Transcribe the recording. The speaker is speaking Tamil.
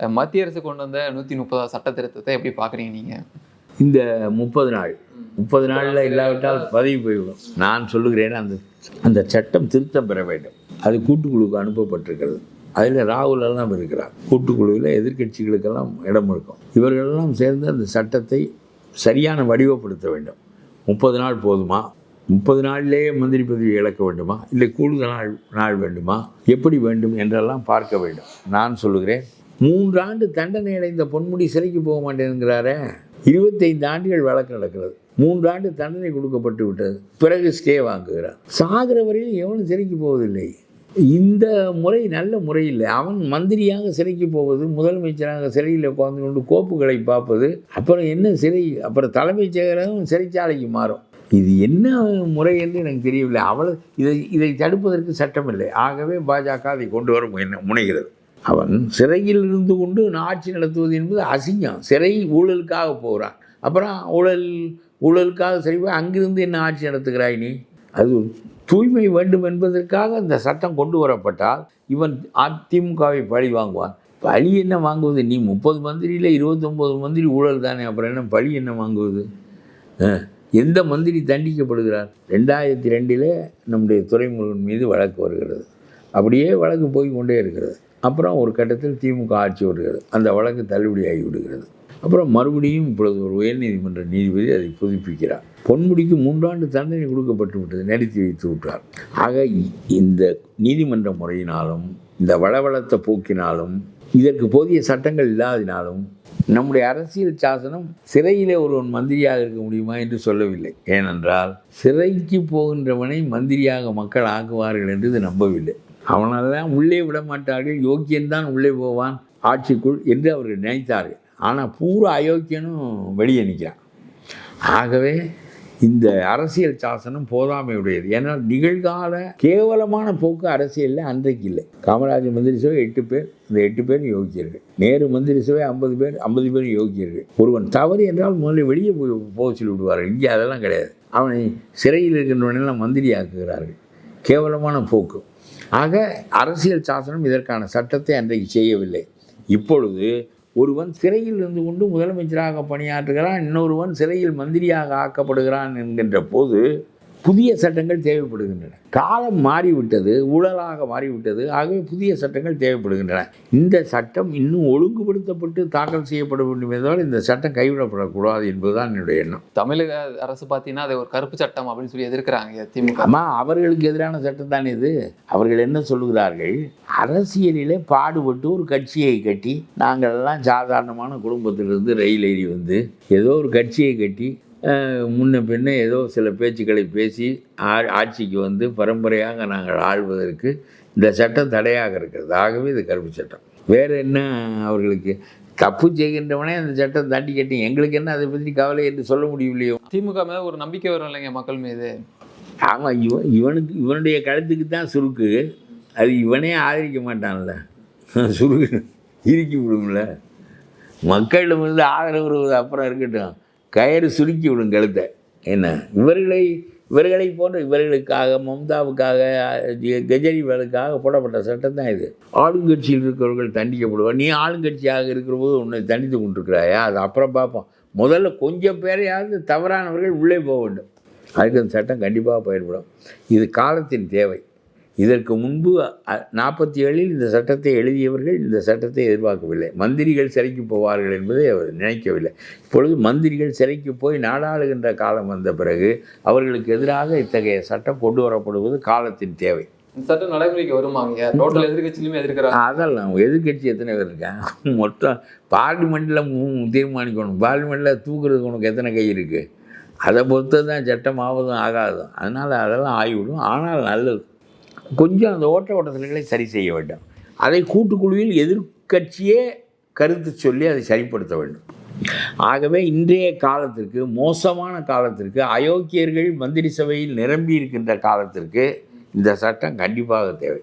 மத்திய அரசு கொண்டு வந்த நூத்தி முப்பதாவது சட்ட திருத்தத்தை எப்படி பாக்குறீங்க நீங்க? இந்த முப்பது நாள் முப்பது நாளில் இல்லாவிட்டால் பதவி போய்விடும். நான் சொல்லுகிறேன் அந்த அந்த சட்டம் திருத்தம் பெற வேண்டும். அது கூட்டுக்குழுவுக்கு அனுப்பப்பட்டிருக்கிறது. அதில் ராகுல் எல்லாம் இருக்கிறார். கூட்டுக்குழுவில் எதிர்க்கட்சிகளுக்கெல்லாம் இடம் இருக்கும் இவர்களெல்லாம் சேர்ந்து அந்த சட்டத்தை சரியான வடிவப்படுத்த வேண்டும். முப்பது நாள் போதுமா? முப்பது நாளிலேயே மந்திரி பதவி இழக்க வேண்டுமா? இல்லை கூடுதல் நாள் நாள் வேண்டுமா? எப்படி வேண்டும் என்றெல்லாம் பார்க்க வேண்டும். நான் சொல்லுகிறேன் மூன்றாண்டு தண்டனை அடைந்த பொன்முடி சிறைக்கு போக மாட்டேங்கிறாரே இருபத்தைந்து ஆண்டுகள் வழக்கு நடக்கிறது. மூன்றாண்டு தண்டனை கொடுக்கப்பட்டு விட்டது. பிறகு ஸ்டே வாங்குகிறார். சாகிற வரையில் எவனும் சிறைக்கு போவதில்லை. இந்த முறை நல்ல முறை இல்லை அவன் மந்திரியாக சிறைக்கு போவது முதலமைச்சராக சிறையில் உட்கார்ந்து கொண்டு கோப்புகளை பார்ப்பது அப்புறம் என்ன சிறை? அப்புறம் தலைமைச் செயலகம் சிறைச்சாலைக்கு மாறும். இது என்ன முறை என்று எனக்கு தெரியவில்லை. அவ்வளோ இதை இதை தடுப்பதற்கு சட்டமில்லை. ஆகவே பாஜக அதை கொண்டு வர முனைகிறது. அவன் சிறையில் இருந்து கொண்டு ஆட்சி நடத்துவது என்பது அசிங்கம். சிறை ஊழலுக்காக போகிறான் அப்புறம் ஊழல் ஊழலுக்காக சரி போய் அங்கிருந்து என்ன ஆட்சி நடத்துகிறாய் நீ? அது தூய்மை வேண்டும் என்பதற்காக இந்த சட்டம் கொண்டு வரப்பட்டால் இவன் அதிமுகவை பழி வாங்குவான். பழி என்ன வாங்குவது? நீ முப்பது மந்திரியில் இருபத்தொம்போது மந்திரி ஊழல் தானே அப்புறம் என்ன பழி என்ன வாங்குவது? எந்த மந்திரி தண்டிக்கப்படுகிறார்? ரெண்டாயிரத்தி ரெண்டில் நம்முடைய துறைமுருகன் மீது வழக்கு வருகிறது. அப்படியே வழக்கு போய் கொண்டே இருக்கிறது. அப்புறம் ஒரு கட்டத்தில் திமுக ஆட்சி வருகிறது. அந்த வழக்கு தள்ளுபடியாகி விடுகிறது. அப்புறம் மறுபடியும் இப்பொழுது ஒரு உயர்நீதிமன்ற நீதிபதி அதை புதுப்பிக்கிறார். பொன்முடிக்கு மூன்றாண்டு தண்டனை கொடுக்கப்பட்டு விட்டது நிறுத்தி வைத்து விட்டார். ஆக இ- இந்த நீதிமன்ற முறையினாலும் இந்த வளவளத்த போக்கினாலும் இதற்கு போதிய சட்டங்கள் இல்லாதினாலும் நம்முடைய அரசியல் சாசனம் சிறையிலே ஒருவன் மந்திரியாக இருக்க முடியுமா என்று சொல்லவில்லை. ஏனென்றால் சிறைக்கு போகின்றவனை மந்திரியாக மக்கள் ஆக்குவார்கள் என்று இது நம்பவில்லை. அவனெல்லாம் உள்ளே விட மாட்டார்கள் யோக்கியன்தான் உள்ளே போவான் ஆட்சிக்குள் என்று அவர்கள் நினைத்தார்கள். ஆனால் பூரா அயோக்கியனும் வெளியே நிற்கிறான். ஆகவே இந்த அரசியல் சாசனம் போதாமையுடையது. ஏன்னா நிகழ்கால கேவலமான போக்கு அரசியலில் அன்றைக்கு இல்லை. காமராஜர் மந்திரி சபை எட்டு பேர் இந்த எட்டு பேரும் யோக்கியர்கள் நேரு மந்திரி சபை ஐம்பது பேர் ஐம்பது பேர் யோக்கியர்கள் ஒருவன் தவறு என்றால் முதல்ல வெளியே போய் போக சொல்லி விடுவார்கள். இங்கே அதெல்லாம் கிடையாது. அவனை சிறையில் இருக்கின்றவனெல்லாம் மந்திரி ஆக்குகிறார்கள் கேவலமான போக்கு. ஆக அரசியல் சாசனம் இதற்கான சட்டத்தை அன்றைக்கு செய்யவில்லை. இப்பொழுது ஒருவன் சிறையில் இருந்து கொண்டு முதலமைச்சராக பணியாற்றுகிறான் இன்னொருவன் சிறையில் மந்திரியாக ஆக்கப்படுகிறான் என்கின்ற போது புதிய சட்டங்கள் தேவைப்படுகின்றன. காலம் மாறிவிட்டது ஊழலாக மாறிவிட்டது ஆகவே புதிய சட்டங்கள் தேவைப்படுகின்றன. இந்த சட்டம் இன்னும் ஒழுங்குபடுத்தப்பட்டு தாக்கல் செய்யப்பட வேண்டும் என்றால் இந்த சட்டம் கைவிடப்படக்கூடாது என்பதுதான் என்னுடைய எண்ணம். தமிழக அரசு பாத்தீங்கன்னா அது ஒரு கருப்பு சட்டம் அப்படின்னு சொல்லி எதிர்க்கிறாங்க திமுக. அம்மா அவர்களுக்கு எதிரான சட்டம் தானே இது. அவர்கள் என்ன சொல்கிறார்கள் அரசியலிலே பாடுபட்டு ஒரு கட்சியை கட்டி நாங்கள் எல்லாம் சாதாரணமான குடும்பத்திலிருந்து ரயில் ஏறி வந்து ஏதோ ஒரு கட்சியை கட்டி முன்ன பின்ன ஏதோ சில பேச்சுக்களை பேசி ஆ- ஆட்சிக்கு வந்து பரம்பரையாக நாங்கள் ஆள்வதற்கு இந்த சட்டம் தடையாக இருக்கிறது. ஆகவே இது கருப்பு சட்டம். வேறு என்ன அவர்களுக்கு? தப்பு செய்கின்றவனே அந்த சட்டம் தண்டி கட்டி எங்களுக்கு என்ன அதை பற்றி கவலை என்று சொல்ல முடியலையோ திமுக மேல ஒரு நம்பிக்கை வரும் இல்லைங்க மக்கள் மீது. ஆமாம் இவன் இவனுக்கு இவனுடைய கழுத்துக்கு தான் சுருக்கு. அது இவனே ஆதரிக்க மாட்டான்ல. சுருக்கு இறுக்கி விடும்ல. மக்களிடமிருந்து ஆதரவு வருவது அப்புறம் இருக்கட்டும். கயிறு சுருக்கி விடும் கழுத்தை. என்ன? இவர்களை இவர்களை போன்ற இவர்களுக்காக மம்தாவுக்காக அஹ், கெஜ்ரிவாலுக்காக போடப்பட்ட சட்டம் தான் இது. ஆளுங்கட்சியில் இருக்கிறவர்கள் தண்டிக்கப்படுவார். நீ ஆளுங்கட்சியாக இருக்கிற போது உன்னை தண்டித்து கொண்டிருக்கிறாயா? அது அப்புறம் பார்ப்போம். முதல்ல கொஞ்சம் பேரையாவது தவறானவர்கள் உள்ளே போக வேண்டும். அதுக்கு அந்த சட்டம் கண்டிப்பாக பயன்படும். இது காலத்தின் தேவை. இதற்கு முன்பு நாற்பத்தி ஏழில் இந்த சட்டத்தை எழுதியவர்கள் இந்த சட்டத்தை எதிர்பார்க்கவில்லை. மந்திரிகள் சிறைக்கு போவார்கள் என்பதை அவர் நினைக்கவில்லை. இப்பொழுது மந்திரிகள் சிறைக்கு போய் நாடாளுகின்ற காலம் வந்த பிறகு அவர்களுக்கு எதிராக இத்தகைய சட்டம் கொண்டு வரப்படுவது காலத்தின் தேவை. இந்த சட்டம் நடைமுறைக்கு வருமாங்க டோட்டல் எதிர்கட்சியிலுமே எதிர்க்கிறாங்க. அதெல்லாம் எதிர்கட்சி எத்தனை பேர் இருக்காங்க? மொத்தம் பார்லிமெண்ட்டில் தீர்மானிக்கணும். பார்லிமெண்ட்டில் தூக்குறதுக்கு உனக்கு எத்தனை கை இருக்குது அதை பொறுத்து தான் சட்டம் ஆவதும் ஆகாதும் அதனால் அதெல்லாம் ஆகிவிடும். ஆனால் நல்லது. கொஞ்சம் அந்த ஓட்ட ஓட்டத்தில்களை சரி செய்ய வேண்டும். அதை கூட்டுக்குழுவில் எதிர்க்கட்சியே கருத்து சொல்லி அதை சரிப்படுத்த வேண்டும். ஆகவே இன்றைய காலத்திற்கு மோசமான காலத்திற்கு அயோக்கியர்கள் மந்திரி சபையில் நிரம்பி இருக்கின்ற காலத்திற்கு இந்த சட்டம் கண்டிப்பாக தேவை.